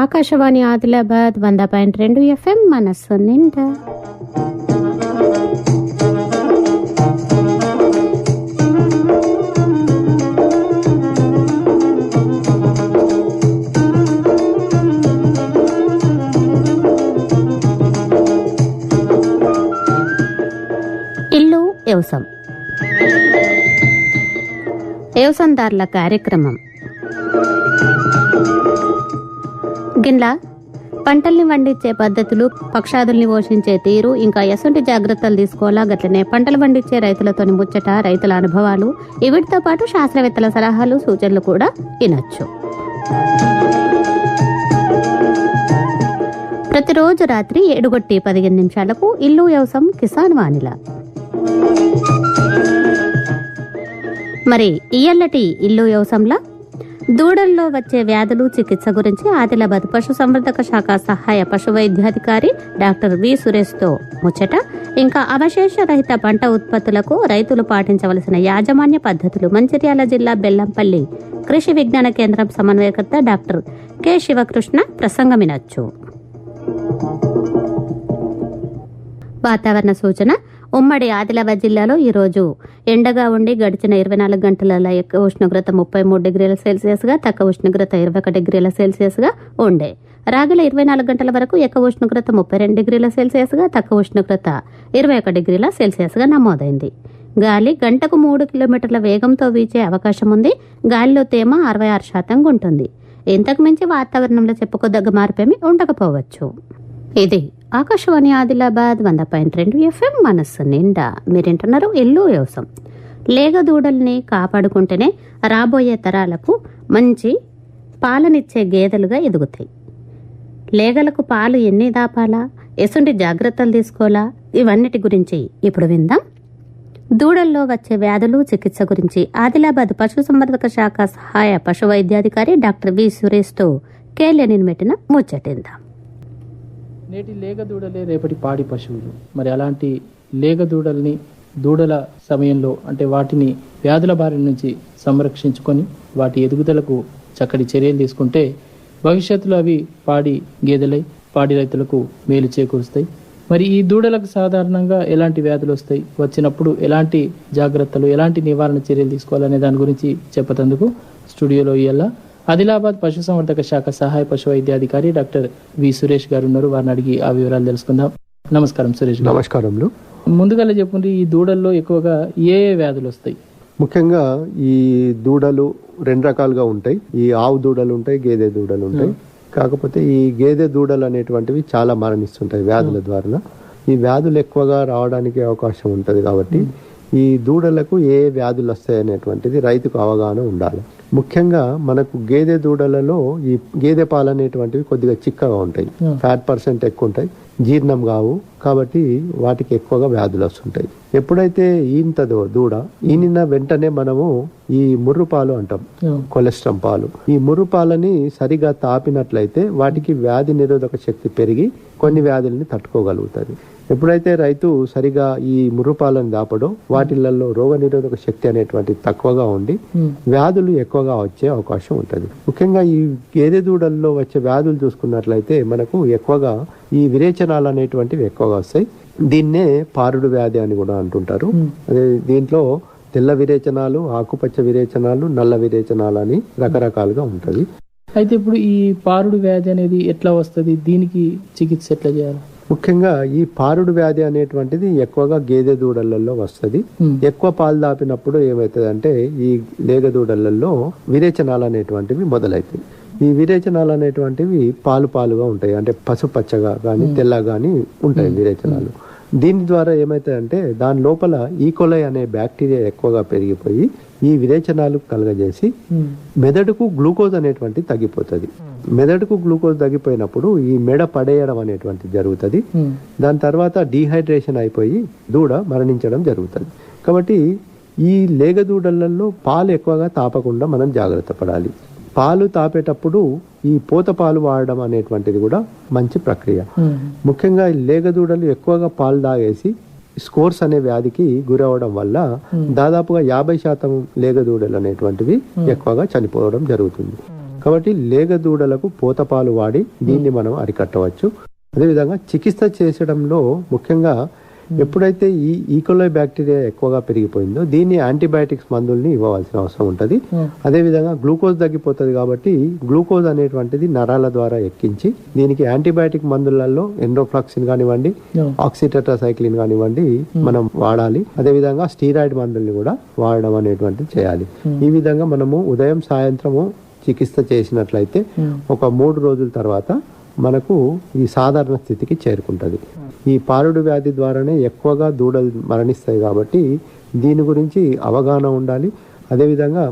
ఆకాశవాణి ఆదిలాబాద్ వంద పాయింట్ రెండు ఎఫ్ఎం మనస్సు నిండా. ఇల్లు వ్యవసాయం వ్యవసాయదారుల కార్యక్రమం. గిన్లా పంటల్ని పండించే పద్ధతులు పక్షాదుల్ని పోషించే తీరు ఇంకా ఎసంటి జాగ్రత్తలు తీసుకోవాలా గట్లనే పంటలు పండించే రైతులతోని ముచ్చట రైతుల అనుభవాలు వీటితో పాటు శాస్త్రవేత్తల సలహాలు సూచనలు కూడా వినొచ్చు. ప్రతిరోజు రాత్రి ఏడుగొట్టి పదిహేను నిమిషాలకు ఇల్లు వ్యవసాయం కిసాన్ వానిల మరి ఇయ్యల్లటి ఇల్లు వ్యవసాయంలో దూడల్లో వచ్చే వ్యాధులు చికిత్స గురించి ఆదిలాబాద్ పశు సంవర్ధక శాఖ సహాయ పశు వైద్యాధికారి డాక్టర్ వి సురేష్తో. ముచ్చట ఇంకా అవశేష రహిత పంట ఉత్పత్తులకు రైతులు పాటించవలసిన యాజమాన్య పద్ధతులు మంచిర్యాల జిల్లా బెల్లంపల్లి కృషి విజ్ఞాన కేంద్రం సమన్వయకర్త డాక్టర్ కె శివకృష్ణ ప్రసంగమినచ్చు. వాతావరణ సూచన ఉమ్మడి ఆదిలాబాద్ జిల్లాలో ఈరోజు ఎండగా ఉండి గడిచిన ఇరవై నాలుగు గంటల ఎక్కువ ఉష్ణోగ్రత ముప్పై మూడు డిగ్రీల సెల్సియస్గా తక్కువ ఉష్ణోగ్రత ఇరవై ఒక డిగ్రీల సెల్సియస్గా ఉండే. రాగల ఇరవై నాలుగు గంటల వరకు ఎక్కువ ఉష్ణోగ్రత ముప్పై రెండు డిగ్రీల సెల్సియస్గా తక్కువ ఉష్ణోగ్రత ఇరవై ఒక డిగ్రీల సెల్సియస్గా నమోదైంది. గాలి గంటకు మూడు కిలోమీటర్ల వేగంతో వీచే అవకాశం ఉంది. గాలిలో తేమ అరవై ఆరు శాతంగా ఉంటుంది ఇంతకు మించి వాతావరణంలో చెప్పుకోదగ్గ మార్పేమి ఉండకపోవచ్చు. ఇది ఆకాశవాణి ఆదిలాబాద్ వంద పాయింట్ రెండు ఎఫ్ఎం మనస్సు నిండా మీరింటున్నారు ఇల్లు వ్యవసాయం లేగ దూడల్ని కాపాడుకుంటేనే రాబోయే తరాలకు మంచి పాలనిచ్చే గేదెలుగా ఎదుగుతాయి. లేగలకు పాలు ఎన్ని దాపాలా? ఎసుంటి జాగ్రత్తలు తీసుకోవాలా? ఇవన్నిటి గురించి ఇప్పుడు విందాం. దూడల్లో వచ్చే వ్యాధులు చికిత్స గురించి ఆదిలాబాద్ పశు సంవర్ధక శాఖ సహాయ పశు వైద్యాధికారి డాక్టర్ వి సురేష్తో కేలెనిన్ మెట్టిన ముచ్చటిందాం. నేటి లేగ దూడలే రేపటి పాడి పశువులు. మరి అలాంటి లేగ దూడల్ని దూడల సమయంలో అంటే వాటిని వ్యాధుల బారి నుంచి సంరక్షించుకొని వాటి ఎదుగుదలకు చక్కటి చర్యలు తీసుకుంటే భవిష్యత్తులో అవి పాడి గేదెలై పాడి రైతులకు మేలు చేకూరుస్తాయి. మరి ఈ దూడలకు సాధారణంగా ఎలాంటి వ్యాధులు వస్తాయి? వచ్చినప్పుడు ఎలాంటి జాగ్రత్తలు ఎలాంటి నివారణ చర్యలు తీసుకోవాలనే దాని గురించి చెప్పతందుకు స్టూడియోలో ఇయ్యాల. ఆదిలాబాద్ పశుసంవర్ధక శాఖ సహాయ పశు వైద్యాధికారి డాక్టర్ వి సురేష్ గారు ఉన్నారు. వారిని అడిగి ఆ వివరాలు తెలుసుకుందాం. నమస్కారం సురేష్ గారు. నమస్కారములు. ముందుగా చెప్పండి ఈ దూడల్లో ఎక్కువగా ఏ ఏ వ్యాధులు వస్తాయి? ముఖ్యంగా ఈ దూడలు రెండు రకాలుగా ఉంటాయి. ఈ ఆవు దూడలు ఉంటాయి గేదె దూడలు ఉంటాయి. కాకపోతే ఈ గేదె దూడలు అనేటువంటివి చాలా మరణిస్తుంటాయి వ్యాధుల ద్వారా ఈ వ్యాధులు ఎక్కువగా రావడానికి అవకాశం ఉంటది కాబట్టి ఈ దూడలకు ఏ వ్యాధులు వస్తాయి అనేటువంటిది రైతుకు అవగాహన ఉండాలి. ముఖ్యంగా మనకు గేదె దూడలలో ఈ గేదె పాలు అనేటువంటివి కొద్దిగా చిక్కగా ఉంటాయి. ఫ్యాట్ పర్సెంట్ ఎక్కువ ఉంటాయి జీర్ణం కావు. కాబట్టి వాటికి ఎక్కువగా వ్యాధులు వస్తుంటాయి. ఎప్పుడైతే ఈంతదో దూడ ఈనిన వెంటనే మనము ఈ ముర్రు పాలు అంటాం. కొలెస్ట్రాల్ పాలు. ఈ ముర్రు పాలని సరిగా తాపినట్లయితే వాటికి వ్యాధి నిరోధక శక్తి పెరిగి కొన్ని వ్యాధుల్ని తట్టుకోగలుగుతుంది. ఎప్పుడైతే రైతు సరిగా ఈ ముర్రు పాలను దాపడో వాటిలలో రోగ నిరోధక శక్తి అనేటువంటి తక్కువగా ఉండి వ్యాధులు ఎక్కువగా వచ్చే అవకాశం ఉంటుంది. ముఖ్యంగా ఈ గేదె దూడల్లో వచ్చే వ్యాధులు చూసుకున్నట్లయితే మనకు ఎక్కువగా ఈ విరేచనాలు అనేటువంటివి ఎక్కువగా వస్తాయి. దీన్నే పారుడు వ్యాధి అని కూడా అంటుంటారు. అదే దీంట్లో తెల్ల విరేచనాలు ఆకుపచ్చ విరేచనాలు నల్ల విరేచనాలు అని రకరకాలుగా ఉంటది. అయితే ఇప్పుడు ఈ పారుడు వ్యాధి అనేది ఎట్లా వస్తుంది? దీనికి చికిత్స ఎట్లా చేయాలి? ముఖ్యంగా ఈ పారుడు వ్యాధి అనేటువంటిది ఎక్కువగా గేదె దూడలలో వస్తది. ఎక్కువ పాలు దాపినప్పుడు ఏమవుతుంది అంటే ఈ లేగ దూడలలో విరేచనాలు అనేటువంటివి మొదలవుతాయి ఈ విరేచనాలు అనేటువంటివి పాలు పాలుగా ఉంటాయి. అంటే పసుపచ్చగా కానీ తెల్లగా కానీ ఉంటాయి విరేచనాలు. దీని ద్వారా ఏమవుతాయంటే దాని లోపల ఈకోలై అనే బ్యాక్టీరియా ఎక్కువగా పెరిగిపోయి ఈ విరేచనాలు కలగజేసి మెదడుకు గ్లూకోజ్ అనేటువంటి తగ్గిపోతుంది. మెదడుకు గ్లూకోజ్ తగ్గిపోయినప్పుడు ఈ మెడ పడేయడం అనేటువంటి జరుగుతుంది. దాని తర్వాత డీహైడ్రేషన్ అయిపోయి దూడ మరణించడం జరుగుతుంది. కాబట్టి ఈ లేగ దూడలలో పాలు ఎక్కువగా తాపకుండా మనం జాగ్రత్త పడాలి. పాలు తాపేటప్పుడు ఈ పూత పాలు వాడడం అనేటువంటిది కూడా మంచి ప్రక్రియ. ముఖ్యంగా ఈ లేగ దూడలు ఎక్కువగా పాలు తాగేసి స్కోర్స్ అనే వ్యాధికి గురవడం వల్ల దాదాపుగా యాభై శాతం లేగ దూడలు అనేటువంటివి ఎక్కువగా చనిపోవడం జరుగుతుంది. కాబట్టి లేగ దూడలకు పూతపాలు వాడి దీన్ని మనం అరికట్టవచ్చు. అదేవిధంగా చికిత్స చేసడంలో ముఖ్యంగా ఎప్పుడైతే ఈ ఈకోలై బ్యాక్టీరియా ఎక్కువగా పెరిగిపోయిందో దీన్ని యాంటీబయాటిక్స్ మందుల్ని ఇవ్వవలసిన అవసరం ఉంటుంది. అదేవిధంగా గ్లూకోజ్ తగ్గిపోతుంది కాబట్టి గ్లూకోజ్ అనేటువంటిది నరాల ద్వారా ఎక్కించి దీనికి యాంటీబయాటిక్ మందులలో ఎండోఫ్లాక్సిన్ కానివ్వండి ఆక్సిటెట్రాసైక్లిన్ కానివ్వండి మనం వాడాలి. అదేవిధంగా స్టీరాయిడ్ మందుల్ని కూడా వాడడం అనేటువంటిది చేయాలి. ఈ విధంగా మనము ఉదయం సాయంత్రము చికిత్స చేసినట్లయితే ఒక మూడు రోజుల తర్వాత మనకు ఈ సాధారణ స్థితికి చేరుకుంటది. ఈ పారుడు వ్యాధి ద్వారానే ఎక్కువగా దూడలు మరణిస్తాయి కాబట్టి దీని గురించి అవగాహన ఉండాలి. అదేవిధంగా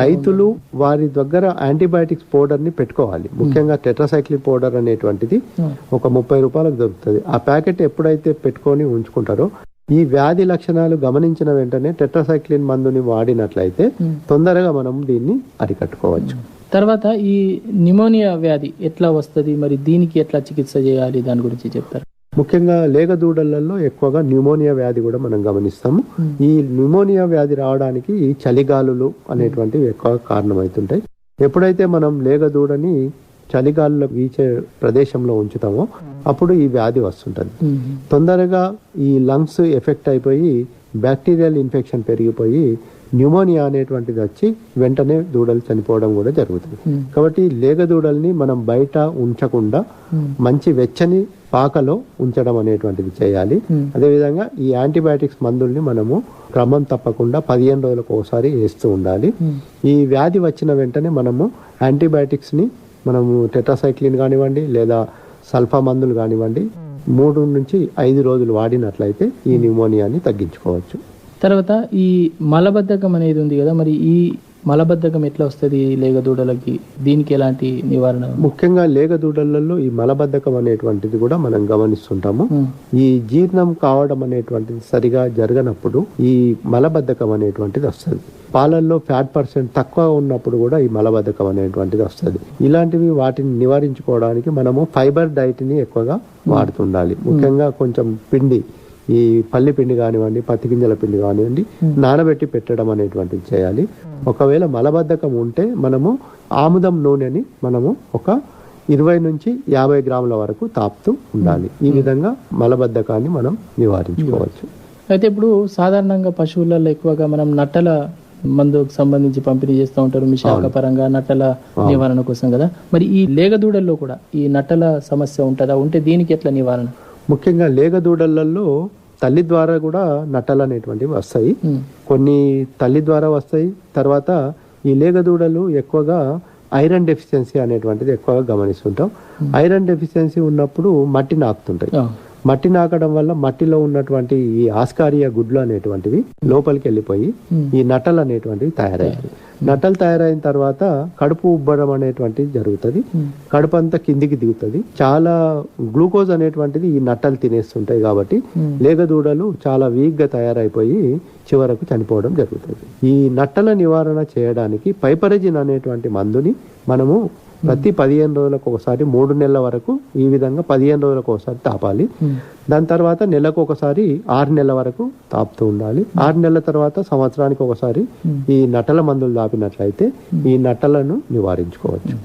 రైతులు వారి దగ్గర యాంటీబయాటిక్స్ పౌడర్ని పెట్టుకోవాలి ముఖ్యంగా టెట్రాసైక్లిన్ పౌడర్ అనేటువంటిది ఒక ముప్పై రూపాయలకు దొరుకుతుంది. ఆ ప్యాకెట్ ఎప్పుడైతే పెట్టుకొని ఉంచుకుంటారో ఈ వ్యాధి లక్షణాలు గమనించిన వెంటనే టెట్రాసైక్లిన్ మందుని వాడినట్లయితే తొందరగా మనం దీన్ని అరికట్టుకోవచ్చు. తర్వాత ఈ నిమోనియా వ్యాధి ఎట్లా వస్తది? మరి దీనికి ఎట్లా చికిత్స చేయాలి? దాని గురించి చెప్తారు? ముఖ్యంగా లేగ దూడలలో ఎక్కువగా న్యూమోనియా వ్యాధి కూడా మనం గమనిస్తాము. ఈ న్యూమోనియా వ్యాధి రావడానికి ఈ చలిగాలులు అనేటువంటివి ఎక్కువ కారణమవుతుంటాయి. ఎప్పుడైతే మనం లేగ దూడని చలిగాలులో వీచే ప్రదేశంలో ఉంచుతామో. అప్పుడు ఈ వ్యాధి వస్తుంటది. తొందరగా ఈ లంగ్స్ ఎఫెక్ట్ అయిపోయి బ్యాక్టీరియల్ ఇన్ఫెక్షన్ పెరిగిపోయి న్యూమోనియా అనేటువంటిది వచ్చి వెంటనే దూడలు చనిపోవడం కూడా జరుగుతుంది. కాబట్టి లేగ దూడల్ని మనం బయట ఉంచకుండా మంచి వెచ్చని పాకలో ఉంచడం అనేటువంటిది చేయాలి. అదేవిధంగా ఈ యాంటీబయాటిక్స్ మందుల్ని మనము క్రమం తప్పకుండా పదిహేను రోజులకు ఒకసారి వేస్తూ ఉండాలి. ఈ వ్యాధి వచ్చిన వెంటనే మనము యాంటీబయాటిక్స్ని మనము టెట్రాసైక్లిన్ కానివ్వండి లేదా సల్ఫా మందులు కానివ్వండి మూడు నుంచి ఐదు రోజులు వాడినట్లయితే ఈ న్యూమోనియాని తగ్గించుకోవచ్చు. తర్వాత ఈ మలబద్ధకం అనేది ఉంది కదా మరి ఈ మలబద్ధకం ఎట్లా వస్తుంది లేగ దూడలకి? దీనికి ఎలాంటి నివారణ? ముఖ్యంగా లేగ దూడలలో ఈ మలబద్ధకం అనేటువంటిది కూడా మనం గమనిస్తుంటాము. ఈ జీర్ణం కావడం అనేటువంటిది సరిగా జరగనప్పుడు ఈ మలబద్ధకం అనేటువంటిది వస్తుంది. పాలల్లో ఫ్యాట్ పర్సెంట్ తక్కువ ఉన్నప్పుడు కూడా ఈ మలబద్ధకం అనేటువంటిది వస్తుంది. ఇలాంటివి వాటిని నివారించుకోవడానికి మనము ఫైబర్ డైట్ని ఎక్కువగా వాడుతుండాలి. ముఖ్యంగా కొంచెం పిండి ఈ పల్లి పిండి కానివ్వండి పత్తి గింజల పిండి కానివ్వండి నానబెట్టి పెట్టడం అనేటువంటిది చేయాలి. ఒకవేళ మలబద్ధకం ఉంటే మనము ఆముదం నూనెని మనము ఒక ఇరవై నుంచి యాభై గ్రాముల వరకు తాపుతూ ఉండాలి. ఈ విధంగా మలబద్ధకాన్ని మనం నివారించుకోవచ్చు. అయితే ఇప్పుడు సాధారణంగా పశువులలో ఎక్కువగా మనం నట్టల మందుకు సంబంధించి పంపిణీ చేస్తూ ఉంటారు. మీ శాఖ పరంగా నట్టల నివారణ కోసం కదా. మరి ఈ లేగ దూడల్లో కూడా ఈ నట్టల సమస్య ఉంటుందా? ఉంటే దీనికి ఎట్లా నివారణ? ముఖ్యంగా లేగ దూడలలో తల్లి ద్వారా కూడా నట్టలు అనేటువంటివి వస్తాయి. ఉమ్. కొన్ని తల్లి ద్వారా వస్తాయి. తర్వాత ఈ లేగ దూడలు ఎక్కువగా ఐరన్ డెఫిషియన్సీ అనేటువంటిది ఎక్కువగా గమనిస్తుంటాం. ఐరన్ డెఫిషియన్సీ ఉన్నప్పుడు మట్టి నాకుతుంటాయి. ఆ. మట్టి నాకడం వల్ల మట్టిలో ఉన్నటువంటి ఈ ఆస్కారియా గుడ్లు అనేటువంటివి లోపలికి వెళ్ళిపోయి ఈ నట్టలు అనేటువంటివి తయారయ్యాయి నట్టలు తయారైన తర్వాత కడుపు ఉబ్బడం అనేటువంటిది జరుగుతుంది. కడుపు అంతా కిందికి దిగుతుంది. చాలా గ్లూకోజ్ అనేటువంటిది ఈ నట్టలు తినేస్తుంటాయి కాబట్టి లేగ దూడలు చాలా వీక్గా తయారైపోయి చివరకు చనిపోవడం జరుగుతుంది. ఈ నట్టల నివారణ చేయడానికి పైపరజిన్ అనేటువంటి మందుని మనము ప్రతి పదిహేను రోజులకు ఒకసారి మూడు నెలల వరకు ఈ విధంగా పదిహేను రోజులకు ఒకసారి తాపాలి. దాని తర్వాత నెలకు ఒకసారి ఆరు నెలల వరకు తాపుతూ ఉండాలి. ఆరు నెలల తర్వాత సంవత్సరానికి ఒకసారి ఈ నట్టల మందులు తాపినట్లయితే ఈ నట్టలను నివారించుకోవచ్చు.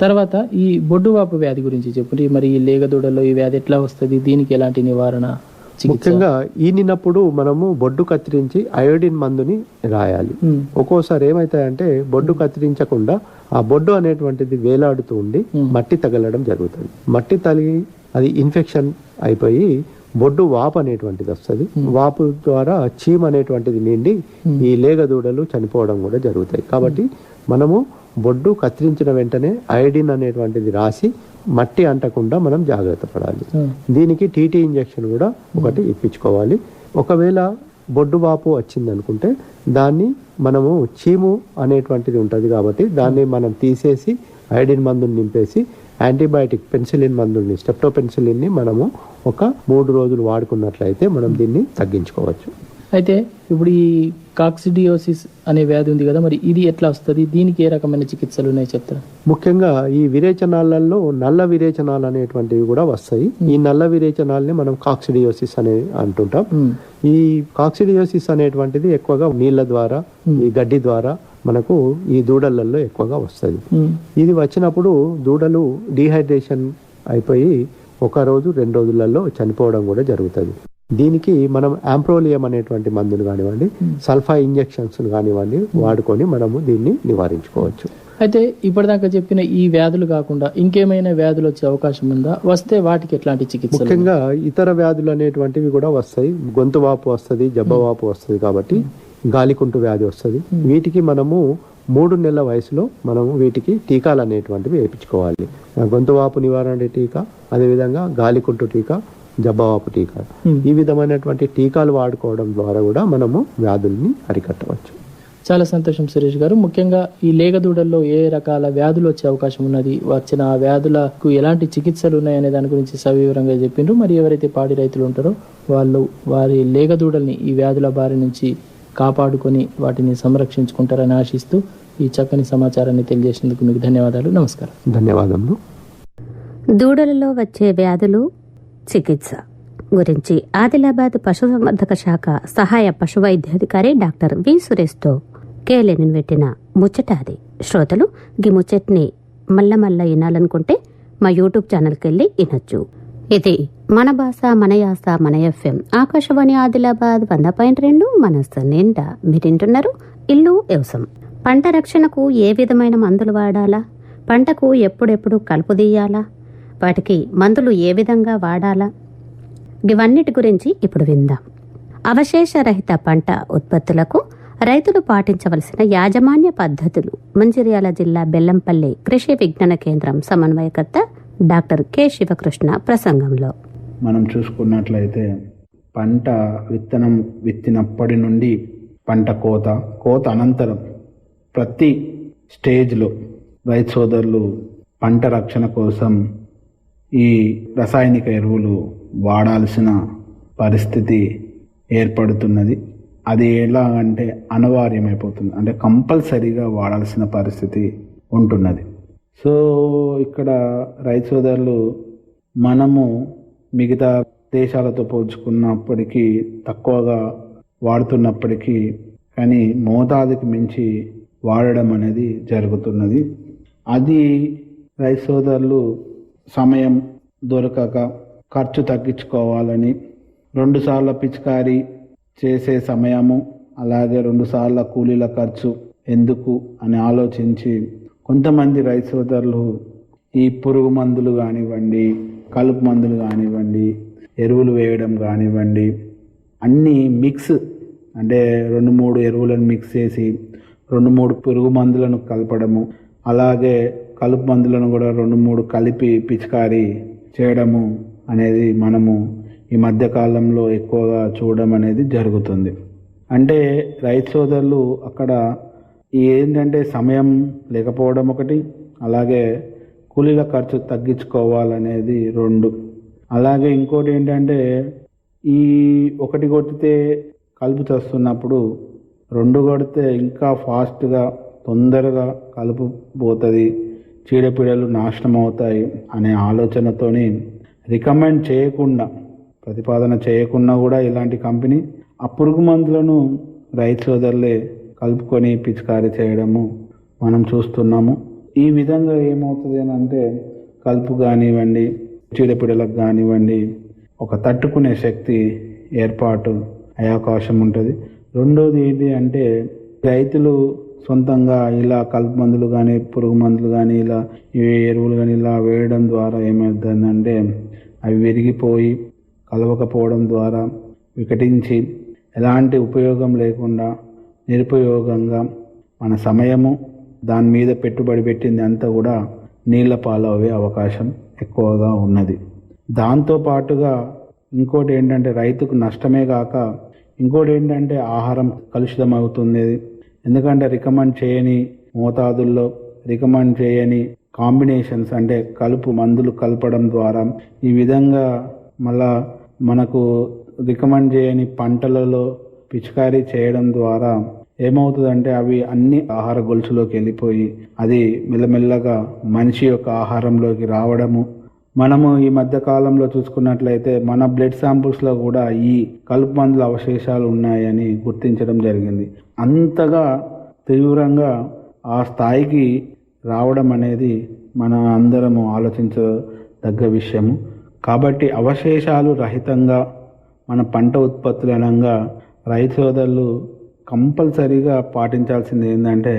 తర్వాత ఈ బొడ్డువాపు వ్యాధి గురించి చెప్పండి. మరి ఈ లేగ దూడల్లో ఈ వ్యాధి ఎట్లా వస్తుంది? దీనికి ఎలాంటి నివారణ? ముఖ్యంగా ఈనినప్పుడు మనము బొడ్డు కత్తిరించి అయోడిన్ మందుని రాయాలి. ఒక్కోసారి ఏమైతాయంటే బొడ్డు కత్తిరించకుండా ఆ బొడ్డు అనేటువంటిది వేలాడుతూ ఉండి మట్టి తగలడం జరుగుతుంది. మట్టి తగిలి అది ఇన్ఫెక్షన్ అయిపోయి బొడ్డు వాపు అనేటువంటిది వస్తుంది. వాపు ద్వారా చీమ్ అనేటువంటిది నిండి ఈ లేగ దూడలు చనిపోవడం కూడా జరుగుతాయి. కాబట్టి మనము బొడ్డు కత్తిరించిన వెంటనే అయోడిన్ అనేటువంటిది రాసి మట్టి అంటకుండా మనం జాగ్రత్త పడాలి. దీనికి టీటీ ఇంజెక్షన్ కూడా ఒకటి ఇప్పించుకోవాలి. ఒకవేళ బొడ్డు వాపు వచ్చింది అనుకుంటే దాన్ని మనము చీము అనేటువంటిది ఉంటుంది కాబట్టి దాన్ని మనం తీసేసి ఐడిన్ మందుని నింపేసి యాంటీబయాటిక్ పెన్సిలిన్ మందుల్ని స్టెప్టో పెన్సిలిన్ని మనము ఒక మూడు రోజులు వాడుకున్నట్లయితే మనం దీన్ని తగ్గించుకోవచ్చు. అయితే ఇప్పుడు ఈ కాక్సిడియోసిస్ అనే వ్యాధి ఉంది కదా మరి ఇది ఎట్లా వస్తుంది? దీనికి ఏ రకమైన చికిత్సలు ఉన్నాయి చెప్తారా? ముఖ్యంగా ఈ విరేచనాలలో నల్ల విరేచనాలు అనేటువంటివి కూడా వస్తాయి. ఈ నల్ల విరేచనాల్ని మనం కాక్సిడియోసిస్ అని అంటుంటాం. ఈ కాక్సిడియోసిస్ అనేటువంటిది ఎక్కువగా నీళ్ళ ద్వారా ఈ గడ్డి ద్వారా మనకు ఈ దూడలలో ఎక్కువగా వస్తుంది. ఇది వచ్చినప్పుడు దూడలు డీహైడ్రేషన్ అయిపోయి ఒక రోజు రెండు రోజులలో చనిపోవడం కూడా జరుగుతుంది. దీనికి మనం ఆంప్రోలియం అనేటువంటి మందులు కానివ్వండి సల్ఫా ఇంజెక్షన్స్ కానివ్వండి వాడుకొని మనము దీన్ని నివారించుకోవచ్చు. అయితే ఇప్పటిదాకా చెప్పిన ఈ వ్యాధులు కాకుండా ఇంకేమైనా వ్యాధులు వచ్చే అవకాశం ఉందా? వస్తే వాటికి ఎట్లాంటి చికిత్సలు? ముఖ్యంగా ఇతర వ్యాధులు అనేటువంటివి కూడా వస్తాయి. గొంతు వాపు వస్తుంది జబ్బ వాపు వస్తుంది కాబట్టి గాలికుంటు వ్యాధి వస్తుంది. వీటికి మనము మూడు నెలల వయసులో మనము వీటికి టీకాలు అనేటువంటివి వేయించుకోవాలి. గొంతు వాపు నివారణ టీకా అదేవిధంగా గాలికుంటు టీకా జబ్బవాపు టీకా. ఈ విధమైనటువంటి టీకాలు వాడుకోవడం ద్వారా కూడా మనము వ్యాధుల్ని అరికట్టవచ్చు. చాలా సంతోషం సురేష్ గారు. ముఖ్యంగా ఈ లేగదూడల్లో ఏ రకాల వ్యాధులు వచ్చే అవకాశం ఉన్నది? వచ్చిన ఆ వ్యాధులకు ఎలాంటి చికిత్సలు ఉన్నాయనే దాని గురించి సవివరంగా చెప్పిండ్రు. మరి ఎవరైతే పాడి రైతులు ఉంటారో వాళ్ళు వారి లేగదూడల్ని ఈ వ్యాధుల బారి నుంచి కాపాడుకొని వాటిని సంరక్షించుకుంటారని ఆశిస్తూ ఈ చక్కని సమాచారాన్ని తెలియజేసినందుకు మీకు ధన్యవాదాలు. నమస్కారం. ధన్యవాదములు. దూడలలో వచ్చే వ్యాధులు చికిత్స. గురించి ఆదిలాబాద్ పశుసంవర్ధక శాఖ సహాయ పశు వైద్యాధికారి డాక్టర్ వి. సురేష్తో కేలేని పెట్టిన ముచ్చటాది. శ్రోతలు గి ముచ్చట్ని మల్ల మల్ల వినాలనుకుంటే మా యూట్యూబ్ ఛానల్కి వెళ్ళి వినొచ్చు ఇది మన భాష మన యాస మన ఎఫ్ఎం. ఆకాశవాణి ఆదిలాబాద్ వంద పాయింట్ రెండు మనస్సు నిండా. మీరింటున్నారు ఇల్లు వ్యవసం పంట రక్షణకు ఏ విధమైన మందులు వాడాలా? పంటకు ఎప్పుడెప్పుడు కలుపు తీయాలా? వాటికి మందులు ఏ విధంగా వాడాలా? ఇవన్నిటి గురించి ఇప్పుడు విందాం. అవశేషరహిత పంట ఉత్పత్తులకు రైతులు పాటించవలసిన యాజమాన్య పద్ధతులు మంచిర్యాల జిల్లా బెల్లంపల్లి కృషి విజ్ఞాన కేంద్రం సమన్వయకర్త డాక్టర్ కె శివకృష్ణ ప్రసంగంలో. మనం చూసుకున్నట్లయితే పంట విత్తనం విత్తినప్పటి నుండి పంట కోత కోత అనంతరం ప్రతి స్టేజ్లో రైతు సోదరులు పంట రక్షణ కోసం ఈ రసాయనిక ఎరువులు వాడాల్సిన పరిస్థితి ఏర్పడుతున్నది. అది ఎలాగంటే అనివార్యమైపోతుంది. అంటే కంపల్సరీగా వాడాల్సిన పరిస్థితి ఉంటున్నది. సో ఇక్కడ రైతు సోదరులు మనము మిగతా దేశాలతో పోల్చుకున్నప్పటికీ తక్కువగా వాడుతున్నప్పటికీ కానీ మోతాదుకి మించి వాడడం అనేది జరుగుతున్నది. అది రైతు సోదరులు సమయం దొరకక ఖర్చు తగ్గించుకోవాలని రెండుసార్లు పిచికారీ చేసే సమయము అలాగే రెండుసార్ల కూలీల ఖర్చు ఎందుకు అని ఆలోచించి కొంతమంది రైతు సోదరులు ఈ పురుగు మందులు కానివ్వండి కలుపు మందులు కానివ్వండి ఎరువులు వేయడం కానివ్వండి అన్నీ మిక్స్ అంటే రెండు మూడు ఎరువులను మిక్స్ చేసి రెండు మూడు పురుగు మందులను కలపడము అలాగే కలుపు మందులను కూడా రెండు మూడు కలిపి పిచికారీ చేయడము అనేది మనము ఈ మధ్య కాలంలో ఎక్కువగా చూడడం అనేది జరుగుతుంది. అంటే రైతు సోదరులు అక్కడ ఏంటంటే సమయం లేకపోవడం ఒకటి అలాగే కూలీల ఖర్చు తగ్గించుకోవాలనేది రెండు. అలాగే ఇంకోటి ఏంటంటే ఈ ఒకటి కొట్టితే కలుపు తెస్తున్నప్పుడు రెండు కొడితే ఇంకా ఫాస్ట్గా తొందరగా కలుపు పోతుంది. చీడపీడలు నాశనం అవుతాయి అనే ఆలోచనతోని రికమెండ్ చేయకుండా ప్రతిపాదన చేయకుండా కూడా ఇలాంటి కంపెనీ ఆ పురుగు మందులను రైతు సోదరులే కలుపుకొని పిచికారీ చేయడము మనం చూస్తున్నాము. ఈ విధంగా ఏమవుతుంది అని అంటే కలుపు కానివ్వండి చీడపీడలకు కానివ్వండి ఒక తట్టుకునే శక్తి ఏర్పాటు అయ్యే అవకాశం ఉంటుంది. రెండోది ఏంటి అంటే రైతులు సొంతంగా ఇలా కలుపు మందులు కానీ పురుగు మందులు కానీ ఇలా ఏ ఎరువులు కానీ ఇలా వేయడం ద్వారా ఏమవుతుందంటే అవి విరిగిపోయి కలవకపోవడం ద్వారా వికటించి ఎలాంటి ఉపయోగం లేకుండా నిరుపయోగంగా మన సమయము దాని మీద పెట్టుబడి పెట్టింది అంతా కూడా నీళ్ళ పాలవే అవకాశం ఎక్కువగా ఉన్నది. దాంతో పాటుగా ఇంకోటి ఏంటంటే రైతుకు నష్టమే కాక ఇంకోటి ఏంటంటే ఆహారం కలుషితం అవుతుంది ఎందుకంటే రికమెండ్ చేయని మోతాదుల్లో రికమెండ్ చేయని కాంబినేషన్స్ అంటే కలుపు మందులు కలపడం ద్వారా ఈ విధంగా మళ్ళా మనకు రికమెండ్ చేయని పంటలలో పిచికారీ చేయడం ద్వారా ఏమవుతుందంటే అవి అన్ని ఆహార గొలుసులోకి వెళ్ళిపోయి అది మెల్లమెల్లగా మనిషి యొక్క ఆహారంలోకి రావడము మనము ఈ మధ్య కాలంలో చూసుకున్నట్లయితే మన బ్లడ్ శాంపుల్స్లో కూడా ఈ కలుపు మందుల అవశేషాలు ఉన్నాయని గుర్తించడం జరిగింది. అంతగా తీవ్రంగా ఆ స్థాయికి రావడం అనేది మన అందరము ఆలోచించదగ్గ విషయము కాబట్టి అవశేషాలు రహితంగా మన పంట ఉత్పత్తులు అనగా రైతు సోదరులు కంపల్సరీగా పాటించాల్సింది ఏంటంటే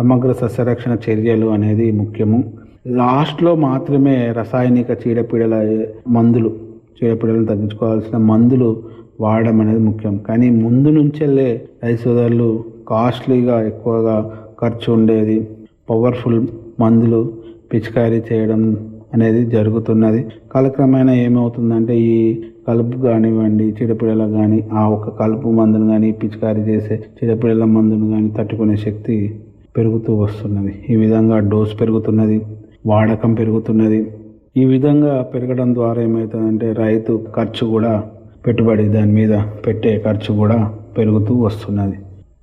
సమగ్ర సస్యరక్షణ చర్యలు అనేది ముఖ్యము. లాస్ట్లో మాత్రమే రసాయనిక చీడపీడల మందులు చీడపీడలను తగ్గించుకోవాల్సిన మందులు వాడడం అనేది ముఖ్యం. కానీ ముందు నుంచెల్లే రైతు సోదరులు కాస్ట్లీగా ఎక్కువగా ఖర్చు ఉండేది. పవర్ఫుల్ మందులు పిచికారీ చేయడం అనేది జరుగుతున్నది. కాలక్రమేణా ఏమవుతుందంటే ఈ కలుపు కానివ్వండి చీడపీడల కానీ ఆ ఒక కలుపు మందును కానీ పిచికారీ చేసే చీడపీడల మందును కానీ తట్టుకునే శక్తి పెరుగుతూ వస్తున్నది. ఈ విధంగా డోస్ పెరుగుతున్నది. వాడకం పెరుగుతున్నది. ఈ విధంగా పెరగడం ద్వారా ఏమవుతుందంటే రైతు ఖర్చు కూడా పెట్టుబడి దాని మీద పెట్టే ఖర్చు కూడా పెరుగుతూ వస్తున్నది.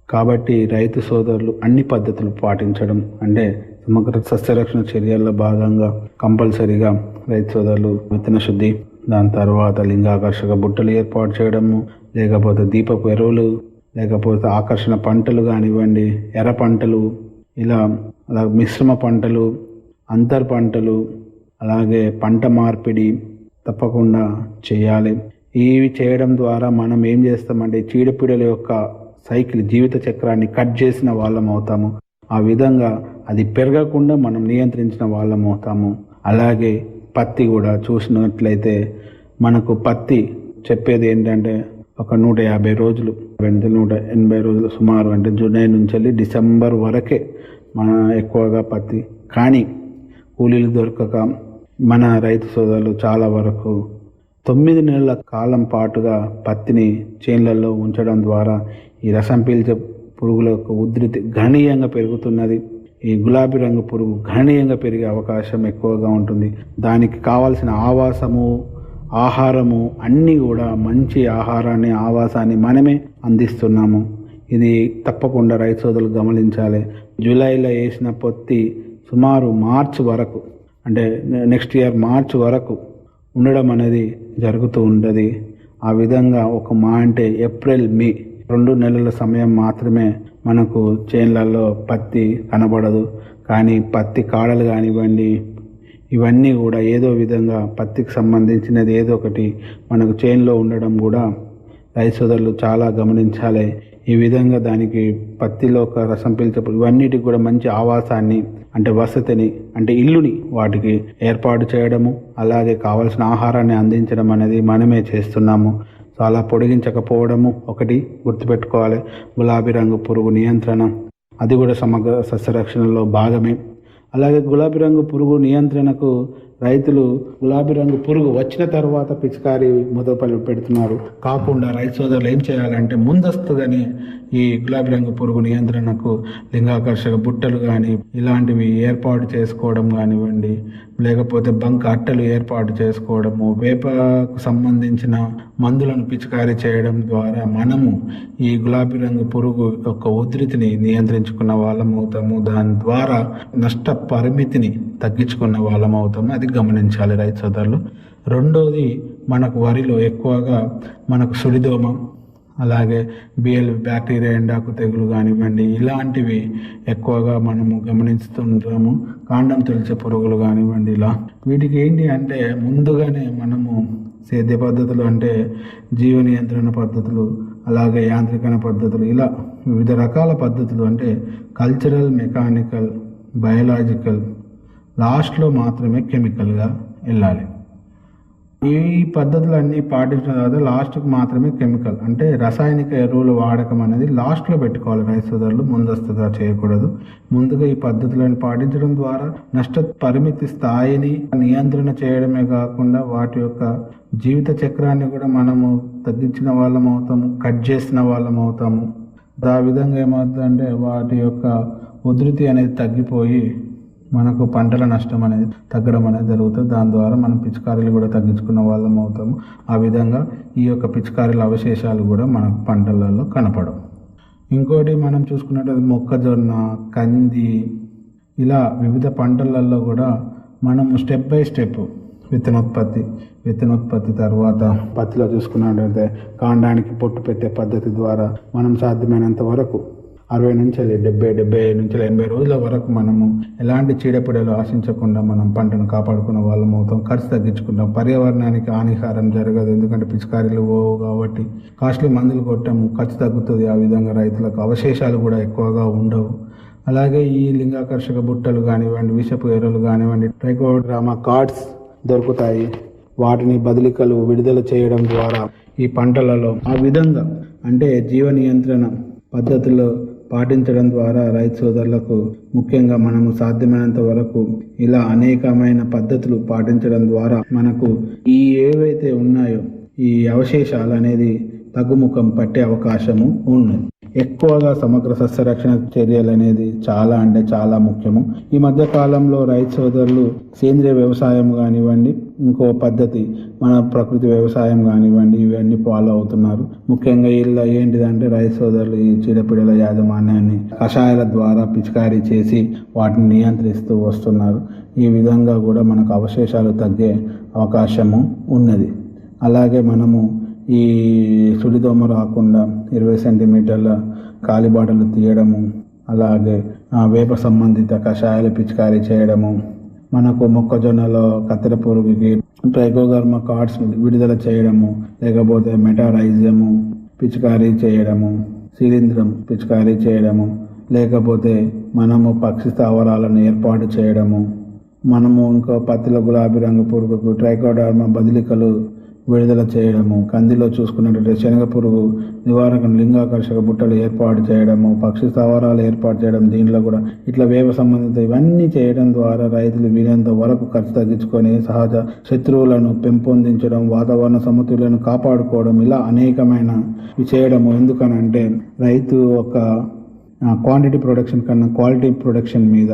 కాబట్టి రైతు సోదరులు అన్ని పద్ధతులు పాటించడం అంటే సమగ్ర సస్యరక్షణ చర్యల్లో భాగంగా కంపల్సరీగా రైతు సోదరులు విత్తన శుద్ధి దాని తర్వాత లింగాకర్షక బుట్టలు ఏర్పాటు చేయడము లేకపోతే దీపపు ఎరువులు లేకపోతే ఆకర్షణ పంటలు కానివ్వండి ఎర్ర పంటలు ఇలా అలా మిశ్రమ పంటలు అంతర్ పంటలు అలాగే పంట మార్పిడి తప్పకుండా చేయాలి. ఇవి చేయడం ద్వారా మనం ఏం చేస్తామంటే చీడపీడల యొక్క సైకిల్ జీవిత చక్రాన్ని కట్ చేసిన వాళ్ళం అవుతాము. ఆ విధంగా అది పెరగకుండా మనం నియంత్రించిన వాళ్ళం అవుతాము. అలాగే పత్తి కూడా చూసినట్లయితే మనకు పత్తి చెప్పేది ఏంటంటే ఒక నూట యాభై రోజులు నూట ఎనభై రోజులు సుమారు అంటే జూలై నుంచి వెళ్ళి డిసెంబర్ వరకే మన ఎక్కువగా పత్తి. కానీ కూలీలు దొరకక మన రైతు సోదరులు చాలా వరకు తొమ్మిది నెలల కాలం పాటుగా పత్తిని చేన్లలో ఉంచడం ద్వారా ఈ రసం పీల్చే పురుగుల యొక్క ఉధృతి గణనీయంగా పెరుగుతున్నది. ఈ గులాబీ రంగు పురుగు గణనీయంగా పెరిగే అవకాశం ఎక్కువగా ఉంటుంది. దానికి కావాల్సిన ఆవాసము ఆహారము అన్నీ కూడా మంచి ఆహారాన్ని ఆవాసాన్ని మనమే అందిస్తున్నాము. ఇది తప్పకుండా రైతు సోదరులు గమనించాలి. జూలైలో వేసిన పొత్తి సుమారు మార్చ్ వరకు అంటే నెక్స్ట్ ఇయర్ మార్చ్ వరకు ఉండడం అనేది జరుగుతూ ఉంటుంది ఆ విధంగా ఒక మా అంటే ఏప్రిల్ మే రెండు నెలల సమయం మాత్రమే మనకు చేన్లలో పత్తి కనబడదు. కానీ పత్తి కాడలు కానివ్వండి ఇవన్నీ కూడా ఏదో విధంగా పత్తికి సంబంధించినది ఏదో ఒకటి మనకు చేన్లో ఉండడం కూడా రైతు సోదరులు చాలా గమనించాలి. ఈ విధంగా దానికి పత్తిలో ఒక రసం పీల్చప్పుడు ఇవన్నిటికి కూడా మంచి ఆవాసాన్ని అంటే వసతిని అంటే ఇల్లుని వాటికి ఏర్పాటు చేయడము అలాగే కావలసిన ఆహారాన్ని అందించడం అనేది మనమే చేస్తున్నాము. సో అలా పొడిగించకపోవడము ఒకటి గుర్తుపెట్టుకోవాలి. గులాబీ రంగు పురుగు నియంత్రణ అది కూడా సమగ్ర సస్యరక్షణలో భాగమే. అలాగే గులాబీ రంగు పురుగు నియంత్రణకు రైతులు గులాబీ రంగు పురుగు వచ్చిన తర్వాత పిచికారి మొదలు పెడుతున్నారు. కాకుండా రైతు సోదరులు ఏం చేయాలంటే ముందస్తుగానే ఈ గులాబీ రంగు పురుగు నియంత్రణకు లింగాకర్షక బుట్టలు కానీ ఇలాంటివి ఏర్పాటు చేసుకోవడం కానివ్వండి లేకపోతే బంక్ అట్టలు ఏర్పాటు చేసుకోవడము వేపకు సంబంధించిన మందులను పిచికారీ చేయడం ద్వారా మనము ఈ గులాబీ రంగు పురుగు యొక్క ఉధృతిని నియంత్రించుకున్న వాళ్ళం అవుతాము దాని ద్వారా నష్ట పరిమితిని తగ్గించుకున్న వాళ్ళం అవుతాము అది గమనించాలి రైతు సోదరులు. రెండోది మనకు వరిలో ఎక్కువగా మనకు సుడిదోమ అలాగే బిఎల్ బ్యాక్టీరియా ఎండాకు తెగులు కానివ్వండి ఇలాంటివి ఎక్కువగా మనము గమనిస్తుంటాము. కాండం తొలిచే పురుగులు కానివ్వండి ఇలా. వీటికి ఏంటి అంటే ముందుగానే మనము సేద్య పద్ధతులు అంటే జీవ నియంత్రణ పద్ధతులు అలాగే యాంత్రికణ పద్ధతులు ఇలా వివిధ రకాల పద్ధతులు అంటే కల్చరల్ మెకానికల్ బయలాజికల్ లాస్ట్లో మాత్రమే కెమికల్గా వెళ్ళాలి. ఈ పద్ధతులన్నీ పాటించిన తర్వాత లాస్ట్కి మాత్రమే కెమికల్ అంటే రసాయనిక ఎరువుల వాడకం అనేది లాస్ట్లో పెట్టుకోవాలి. రైతు సోదరులు ముందస్తుగా చేయకూడదు. ముందుగా ఈ పద్ధతులను పాటించడం ద్వారా నష్ట పరిమితి స్థాయిని నియంత్రణ చేయడమే కాకుండా వాటి యొక్క జీవిత చక్రాన్ని కూడా మనము తగ్గించిన వాళ్ళం అవుతాము కట్ చేసిన వాళ్ళం అవుతాము. ఆ విధంగా ఏమవుతుందంటే వాటి యొక్క ఉధృతి అనేది తగ్గిపోయి మనకు పంటల నష్టం అనేది తగ్గడం అనేది జరుగుతుంది. దాని ద్వారా మనం పిచికారీలు కూడా తగ్గించుకున్న వాళ్ళం అవుతాము. ఆ విధంగా ఈ యొక్క పిచికారీల అవశేషాలు కూడా మనకు పంటలలో కనపడవు. ఇంకోటి మనం చూసుకున్నట్లయితే మొక్కజొన్న కంది ఇలా వివిధ పంటలలో కూడా మనము స్టెప్ బై స్టెప్ విత్తనోత్పత్తి విత్తనోత్పత్తి తర్వాత పత్తిలో చూసుకున్నట్లయితే కాండానికి పొట్టు పెట్టే పద్ధతి ద్వారా మనం సాధ్యమైనంత వరకు అరవై నుంచి డెబ్బై డెబ్బై నుంచి ఎనభై రోజుల వరకు మనము ఎలాంటి చీడపీడలు ఆశించకుండా మనం పంటను కాపాడుకున్న వాళ్ళం అవుతాం ఖర్చు తగ్గించుకుంటాం. పర్యావరణానికి హానిహారం జరగదు ఎందుకంటే పిచికారీలు పోవు కాబట్టి కాస్ట్లీ మందులు కొట్టాము ఖర్చు తగ్గుతుంది ఆ విధంగా రైతులకు అవశేషాలు కూడా ఎక్కువగా ఉండవు. అలాగే ఈ లింగాకర్షక బుట్టలు కానివ్వండి విషపు ఎరువులు కానివ్వండి ట్రైకోడ్రామా కార్డ్స్ దొరుకుతాయి. వాటిని బదిలికలు విడుదల చేయడం ద్వారా ఈ పంటలలో ఆ విధంగా అంటే జీవ నియంత్రణ పద్ధతుల్లో పాటించడం ద్వారా రైతు సోదరులకు ముఖ్యంగా మనము సాధ్యమైనంత వరకు ఇలా అనేకమైన పద్ధతులు పాటించడం ద్వారా మనకు ఈ ఏవైతే ఉన్నాయో ఈ అవశేషాలు అనేది తగ్గుముఖం పట్టే అవకాశము ఉన్నది. ఎక్కువగా సమగ్ర సస్యరక్షణ చర్యలు అనేది చాలా అంటే చాలా ముఖ్యము. ఈ మధ్య కాలంలో రైతు సోదరులు సేంద్రియ వ్యవసాయం కానివ్వండి ఇంకో పద్ధతి మన ప్రకృతి వ్యవసాయం కానివ్వండి ఇవన్నీ ఫాలో అవుతున్నారు. ముఖ్యంగా వీళ్ళ ఏంటిదంటే రైతు సోదరులు ఈ చీడపీడల యాజమాన్యాన్ని కషాయాల ద్వారా పిచికారీ చేసి వాటిని నియంత్రిస్తూ వస్తున్నారు. ఈ విధంగా కూడా మనకు అవశేషాలు తగ్గే అవకాశము ఉన్నది. అలాగే మనము ఈ సుడిదోమ రాకుండా ఇరవై సెంటీమీటర్ల కాలిబాటలు తీయడము అలాగే వేప సంబంధిత కషాయాలు పిచికారీ చేయడము మనకు మొక్కజొన్నలో కత్తెర పురుగుకి ట్రైకోగర్మ కార్డ్స్ విడుదల చేయడము లేకపోతే మెటారైజము పిచికారీ చేయడము శిలీంధ్రం పిచికారీ చేయడము లేకపోతే మనము పక్షి స్థావరాలను ఏర్పాటు చేయడము మనము ఇంకో పత్తిలో గులాబీ రంగు పురుగుకు ట్రైకోడర్మ బదిలికలు విడుదల చేయడము కందిలో చూసుకున్నట్లయితే శనగ పురుగు నివారణ లింగాకర్షక బుట్టలు ఏర్పాటు చేయడము పక్షి స్థావరాలు ఏర్పాటు చేయడం దీనిలో కూడా ఇట్లా వేవ సంబంధిత ఇవన్నీ చేయడం ద్వారా రైతులు వీలైనంత వరకు ఖర్చు తగ్గించుకొని సహజ శత్రువులను పెంపొందించడం వాతావరణ సమతుల్యను కాపాడుకోవడం ఇలా అనేకమైన ఇవి చేయడము. ఎందుకనంటే రైతు ఒక క్వాంటిటీ ప్రొడక్షన్ కన్నా క్వాలిటీ ప్రొడక్షన్ మీద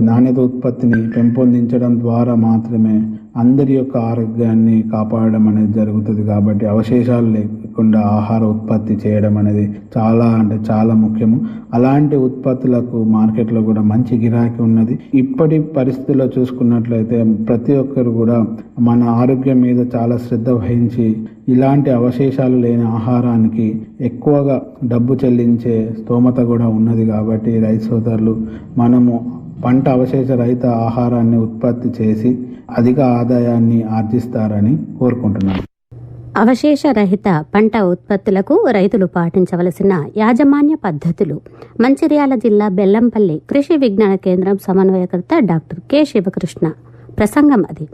నాణ్యత ఉత్పత్తిని పెంపొందించడం ద్వారా మాత్రమే అందరి యొక్క ఆరోగ్యాన్ని కాపాడడం అనేది జరుగుతుంది కాబట్టి అవశేషాలు లేకుండా ఆహార ఉత్పత్తి చేయడం అనేది చాలా అంటే చాలా ముఖ్యము. అలాంటి ఉత్పత్తులకు మార్కెట్లో కూడా మంచి గిరాకీ ఉన్నది. ఇప్పటి పరిస్థితుల్లో చూసుకున్నట్లయితే ప్రతి ఒక్కరు కూడా మన ఆరోగ్యం మీద చాలా శ్రద్ధ వహించి ఇలాంటి అవశేషాలు లేని ఆహారానికి ఎక్కువగా డబ్బు చెల్లించే స్తోమత కూడా ఉన్నది కాబట్టి రైతు సోదరులు మనము పంట అవశేష రహిత ఆహారాన్ని ఉత్పత్తి చేసి అధిక ఆదాయాన్ని ఆర్జిస్తారని కోరుకుంటున్నాను. అవశేష రహిత పంట ఉత్పత్తులకు రైతులు పాటించవలసిన యాజమాన్య పద్ధతులు. మంచిర్యాల జిల్లా బెల్లంపల్లి కృషి విజ్ఞాన కేంద్రం సమన్వయకర్త డాక్టర్ కె శివకృష్ణ. ప్రసంగం అది.